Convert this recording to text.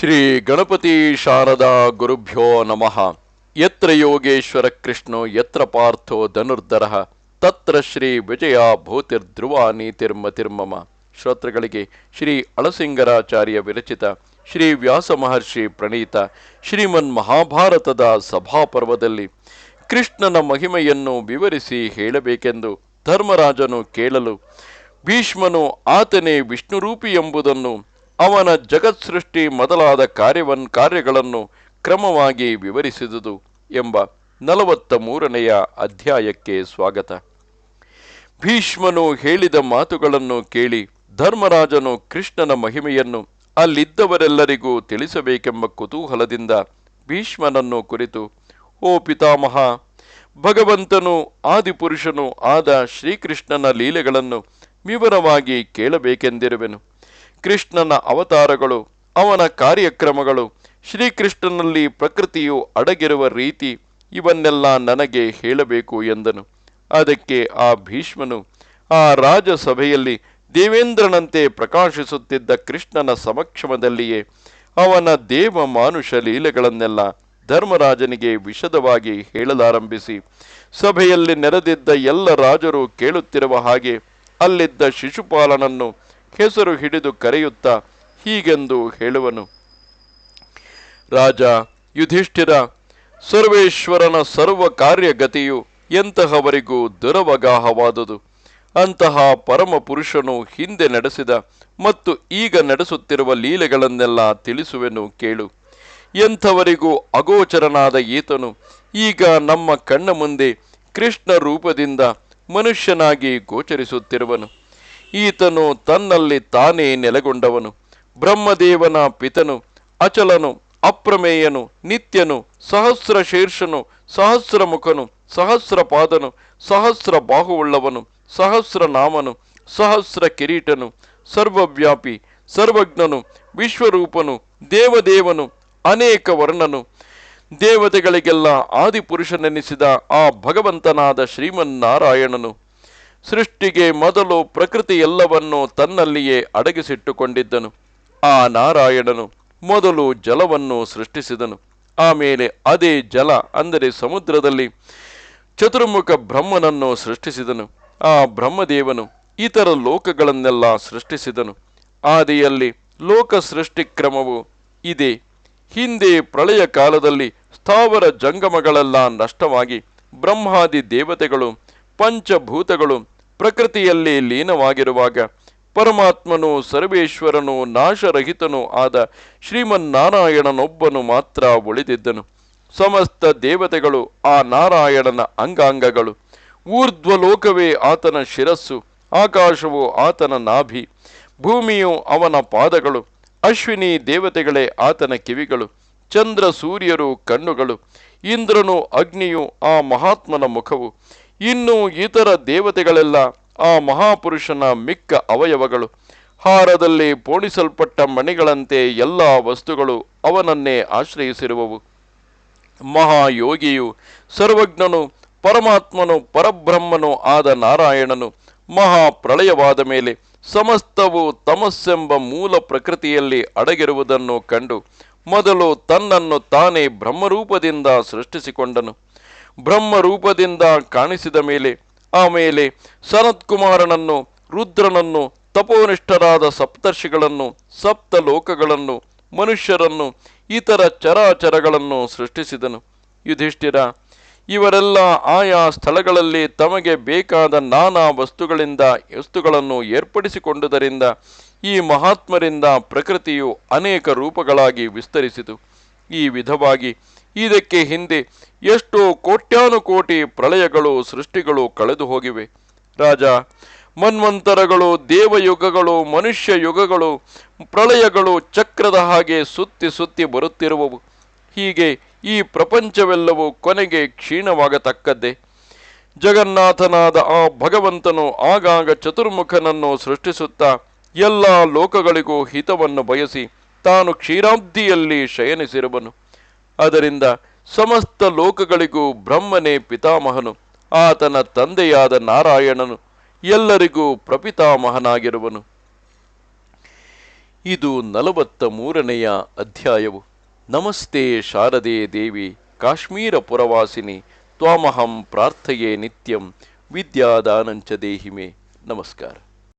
ಶ್ರೀ ಗಣಪತಿ ಶಾರದಾ ಗುರುಭ್ಯೋ ನಮಃ. ಯತ್ರ ಯೋಗೇಶ್ವರ ಕೃಷ್ಣೋ, ಯತ್ರ ಪಾರ್ಥೋ ಧನುರ್ಧರ. ತತ್ರ ಶ್ರೀ ವಿಜಯ ಭೂತಿರ್ಧ್ರುವ ನೀತಿರ್ಮತಿರ್ಮಮ ಶ್ರೋತೃಗಳಿಗೆ ಶ್ರೀ ಅಳಸಿಂಗರಾಚಾರ್ಯ ವಿರಚಿತ ಶ್ರೀ ವ್ಯಾಸ ಮಹರ್ಷಿ ಪ್ರಣೀತ ಶ್ರೀಮನ್ ಮಹಾಭಾರತದ ಸಭಾಪರ್ವದಲ್ಲಿ ಕೃಷ್ಣನ ಮಹಿಮೆಯನ್ನು ವಿವರಿಸಿ ಹೇಳಬೇಕೆಂದು ಧರ್ಮರಾಜನು ಕೇಳಲು ಭೀಷ್ಮನು ಆತನೇ ವಿಷ್ಣುರೂಪಿ ಎಂಬುದನ್ನು ಅವನ ಜಗತ್ ಸೃಷ್ಟಿ ಮೊದಲಾದ ಕಾರ್ಯವನ್, ಕಾರ್ಯಗಳನ್ನು ಕ್ರಮವಾಗಿ ವಿವರಿಸಿದುದು ಎಂಬ ನಲವತ್ತ ಮೂರನೆಯ ಅಧ್ಯಾಯಕ್ಕೆ ಸ್ವಾಗತ. ಭೀಷ್ಮನು ಹೇಳಿದ ಮಾತುಗಳನ್ನು ಕೇಳಿ ಧರ್ಮರಾಜನು ಕೃಷ್ಣನ ಮಹಿಮೆಯನ್ನು ಅಲ್ಲಿದ್ದವರೆಲ್ಲರಿಗೂ ತಿಳಿಸಬೇಕೆಂಬ ಕುತೂಹಲದಿಂದ ಭೀಷ್ಮನನ್ನು ಕುರಿತು, ಓ ಪಿತಾಮಹ, ಭಗವಂತನು, ಆದಿಪುರುಷನು ಆದ ಶ್ರೀಕೃಷ್ಣನ ಲೀಲೆಗಳನ್ನು ವಿವರವಾಗಿ ಕೇಳಬೇಕೆಂದಿರುವೆನು. ಕೃಷ್ಣನ ಅವತಾರಗಳು, ಅವನ ಕಾರ್ಯಕ್ರಮಗಳು, ಶ್ರೀಕೃಷ್ಣನಲ್ಲಿ ಪ್ರಕೃತಿಯು ಅಡಗಿರುವ ರೀತಿ, ಇವನ್ನೆಲ್ಲ ನನಗೆ ಹೇಳಬೇಕು ಎಂದನು. ಅದಕ್ಕೆ ಆ ಭೀಷ್ಮನು ಆ ರಾಜಸಭೆಯಲ್ಲಿ ದೇವೇಂದ್ರನಂತೆ ಪ್ರಕಾಶಿಸುತ್ತಿದ್ದ ಕೃಷ್ಣನ ಸಮಕ್ಷಮದಲ್ಲಿಯೇ ಅವನ ದೇವ ಮಾನುಷ ಲೀಲೆಗಳನ್ನೆಲ್ಲ ಧರ್ಮರಾಜನಿಗೆ ವಿಶದವಾಗಿ ಹೇಳಲಾರಂಭಿಸಿ, ಸಭೆಯಲ್ಲಿ ನೆರೆದಿದ್ದ ಎಲ್ಲ ರಾಜರು ಕೇಳುತ್ತಿರುವ ಹಾಗೆ ಅಲ್ಲಿದ್ದ ಶಿಶುಪಾಲನನ್ನು ಹೆಸರು ಹಿಡಿದು ಕರೆಯುತ್ತ ಹೀಗೆಂದು ಹೇಳುವನು. ರಾಜ, ಯುಧಿಷ್ಠಿರ, ಸರ್ವೇಶ್ವರನ ಸರ್ವ ಕಾರ್ಯಗತಿಯು ಎಂತಹವರಿಗೂ ದುರವಗಾಹವಾದುದು. ಅಂತಹ ಪರಮ ಪುರುಷನು ಹಿಂದೆ ನಡೆಸಿದ ಮತ್ತು ಈಗ ನಡೆಸುತ್ತಿರುವ ಲೀಲೆಗಳನ್ನೆಲ್ಲ ತಿಳಿಸುವೆನು ಕೇಳು. ಎಂಥವರಿಗೂ ಅಗೋಚರನಾದ ಈತನು ಈಗ ನಮ್ಮ ಕಣ್ಣ ಮುಂದೆ ಕೃಷ್ಣ ರೂಪದಿಂದ ಮನುಷ್ಯನಾಗಿ ಗೋಚರಿಸುತ್ತಿರುವನು. ಈತನು ತನ್ನಲ್ಲಿ ತಾನೇ ನೆಲೆಗೊಂಡವನು. ಬ್ರಹ್ಮದೇವನ ಪಿತನು, ಅಚಲನು, ಅಪ್ರಮೇಯನು, ನಿತ್ಯನು ಸಹಸ್ರ ಶೀರ್ಷನು ಸಹಸ್ರ ಮುಖನು ಸಹಸ್ರ ಪಾದನು ಸಹಸ್ರ ಬಾಹುವುಳ್ಳವನು ಸಹಸ್ರ ನಾಮನು ಸಹಸ್ರ ಕಿರೀಟನು ಸರ್ವವ್ಯಾಪಿ, ಸರ್ವಜ್ಞನು, ವಿಶ್ವರೂಪನು, ದೇವದೇವನು ಅನೇಕ ವರ್ಣನು ದೇವತೆಗಳಿಗೆಲ್ಲ ಆದಿಪುರುಷನೆನಿಸಿದ ಆ ಭಗವಂತನಾದ ಶ್ರೀಮನ್ನಾರಾಯಣನು. ಸೃಷ್ಟಿಗೆ ಮೊದಲು ಪ್ರಕೃತಿ ಎಲ್ಲವನ್ನೂ ತನ್ನಲ್ಲಿಯೇ ಅಡಗಿಸಿಟ್ಟುಕೊಂಡಿದ್ದನು. ಆ ನಾರಾಯಣನು ಮೊದಲು ಜಲವನ್ನು ಸೃಷ್ಟಿಸಿದನು. ಆಮೇಲೆ ಅದೇ ಜಲ, ಅಂದರೆ ಸಮುದ್ರದಲ್ಲಿ ಚತುರ್ಮುಖ ಬ್ರಹ್ಮನನ್ನು ಸೃಷ್ಟಿಸಿದನು. ಆ ಬ್ರಹ್ಮದೇವನು ಇತರ ಲೋಕಗಳನ್ನೆಲ್ಲ ಸೃಷ್ಟಿಸಿದನು. ಆದಿಯಲ್ಲಿ ಲೋಕ ಸೃಷ್ಟಿ ಕ್ರಮವು ಇದೆ. ಹಿಂದೆ ಪ್ರಳಯ ಕಾಲದಲ್ಲಿ ಸ್ಥಾವರ ಜಂಗಮಗಳೆಲ್ಲ ನಷ್ಟವಾಗಿ ಬ್ರಹ್ಮಾದಿ ದೇವತೆಗಳು ಪಂಚಭೂತಗಳು ಪ್ರಕೃತಿಯಲ್ಲಿ ಲೀನವಾಗಿರುವಾಗ ಪರಮಾತ್ಮನು, ಸರ್ವೇಶ್ವರನು, ನಾಶರಹಿತನೂ ಆದ ಶ್ರೀಮನ್ನಾರಾಯಣನೊಬ್ಬನು ಮಾತ್ರ ಉಳಿದಿದ್ದನು. ಸಮಸ್ತ ದೇವತೆಗಳು ಆ ನಾರಾಯಣನ ಅಂಗಾಂಗಗಳು. ಊರ್ಧ್ವಲೋಕವೇ ಆತನ ಶಿರಸ್ಸು, ಆಕಾಶವು ಆತನ ನಾಭಿ, ಭೂಮಿಯು ಅವನ ಪಾದಗಳು, ಅಶ್ವಿನಿ ದೇವತೆಗಳೇ ಆತನ ಕಿವಿಗಳು, ಚಂದ್ರ ಸೂರ್ಯರು ಕಣ್ಣುಗಳು, ಇಂದ್ರನು ಅಗ್ನಿಯು ಆ ಮಹಾತ್ಮನ ಮುಖವು ಇನ್ನು ಇತರ ದೇವತೆಗಳೆಲ್ಲ ಆ ಮಹಾಪುರುಷನ ಮಿಕ್ಕ ಅವಯವಗಳು. ಹಾರದಲ್ಲಿ ಪೋಣಿಸಲ್ಪಟ್ಟ ಮಣಿಗಳಂತೆ ಎಲ್ಲ ವಸ್ತುಗಳು ಅವನನ್ನೇ ಆಶ್ರಯಿಸಿರುವವು. ಮಹಾಯೋಗಿಯು, ಸರ್ವಜ್ಞನು, ಪರಮಾತ್ಮನು, ಪರಬ್ರಹ್ಮನು ಆದ ನಾರಾಯಣನು ಮಹಾಪ್ರಳಯವಾದ ಮೇಲೆ ಸಮಸ್ತವು ತಮಸ್ಸೆಂಬ ಮೂಲ ಪ್ರಕೃತಿಯಲ್ಲಿ ಅಡಗಿರುವುದನ್ನು ಕಂಡು ಮೊದಲು ತನ್ನನ್ನು ತಾನೇ ಬ್ರಹ್ಮರೂಪದಿಂದ ಸೃಷ್ಟಿಸಿಕೊಂಡನು. ಬ್ರಹ್ಮರೂಪದಿಂದ ಕಾಣಿಸಿದ ಮೇಲೆ ಆಮೇಲೆ ಸನತ್ಕುಮಾರನನ್ನು, ರುದ್ರನನ್ನು, ತಪೋನಿಷ್ಠರಾದ ಸಪ್ತರ್ಷಿಗಳನ್ನು ಸಪ್ತ ಲೋಕಗಳನ್ನು ಮನುಷ್ಯರನ್ನು, ಇತರ ಚರಾಚರಗಳನ್ನು ಸೃಷ್ಟಿಸಿದನು. ಯುಧಿಷ್ಠಿರ, ಇವರೆಲ್ಲ ಆಯಾ ಸ್ಥಳಗಳಲ್ಲಿ ತಮಗೆ ಬೇಕಾದ ನಾನಾ ವಸ್ತುಗಳಿಂದ ವಸ್ತುಗಳನ್ನು ಏರ್ಪಡಿಸಿಕೊಂಡುದರಿಂದ ಈ ಮಹಾತ್ಮರಿಂದ ಪ್ರಕೃತಿಯು ಅನೇಕ ರೂಪಗಳಾಗಿ ವಿಸ್ತರಿಸಿತು. ಈ ವಿಧವಾಗಿ ಇದಕ್ಕೆ ಹಿಂದೆ ಎಷ್ಟೋ ಕೋಟ್ಯಾನುಕೋಟಿ ಪ್ರಳಯಗಳು, ಸೃಷ್ಟಿಗಳು ಕಳೆದು ಹೋಗಿವೆ. ರಾಜ, ಮನ್ವಂತರಗಳು, ದೇವಯುಗಗಳು, ಮನುಷ್ಯ ಯುಗಗಳು, ಪ್ರಳಯಗಳು ಚಕ್ರದ ಹಾಗೆ ಸುತ್ತಿ ಸುತ್ತಿ ಬರುತ್ತಿರುವವು. ಹೀಗೆ ಈ ಪ್ರಪಂಚವೆಲ್ಲವೂ ಕೊನೆಗೆ ಕ್ಷೀಣವಾಗತಕ್ಕದ್ದೇ. ಜಗನ್ನಾಥನಾದ ಆ ಭಗವಂತನು ಆಗಾಗ ಚತುರ್ಮುಖನನ್ನು ಸೃಷ್ಟಿಸುತ್ತಾ ಎಲ್ಲ ಲೋಕಗಳಿಗೂ ಹಿತವನ್ನು ಬಯಸಿ ತಾನು ಕ್ಷೀರಾಬ್ದಿಯಲ್ಲಿ ಶಯನಿಸಿರುವನು. ಅದರಿಂದ ಸಮಸ್ತ ಲೋಕಗಳಿಗೂ ಬ್ರಹ್ಮನೇ ಪಿತಾಮಹನು, ಆತನ ತಂದೆಯಾದ ನಾರಾಯಣನು, ಎಲ್ಲರಿಗೂ ಪ್ರಪಿತಾಮಹನಾಗಿರುವನು. ಇದು ನಲವತ್ತ ಮೂರನೆಯ ಅಧ್ಯಾಯವು. ನಮಸ್ತೆ ಶಾರದೆ ದೇವಿ, ಕಾಶ್ಮೀರ ಪುರವಾಸಿನಿ, ತ್ವಾಮಹಂ ಪ್ರಾರ್ಥಯೇ ನಿತ್ಯಂ, ವಿದ್ಯಾದಾನಂಚ ದೇಹಿಮೆ. ನಮಸ್ಕಾರ.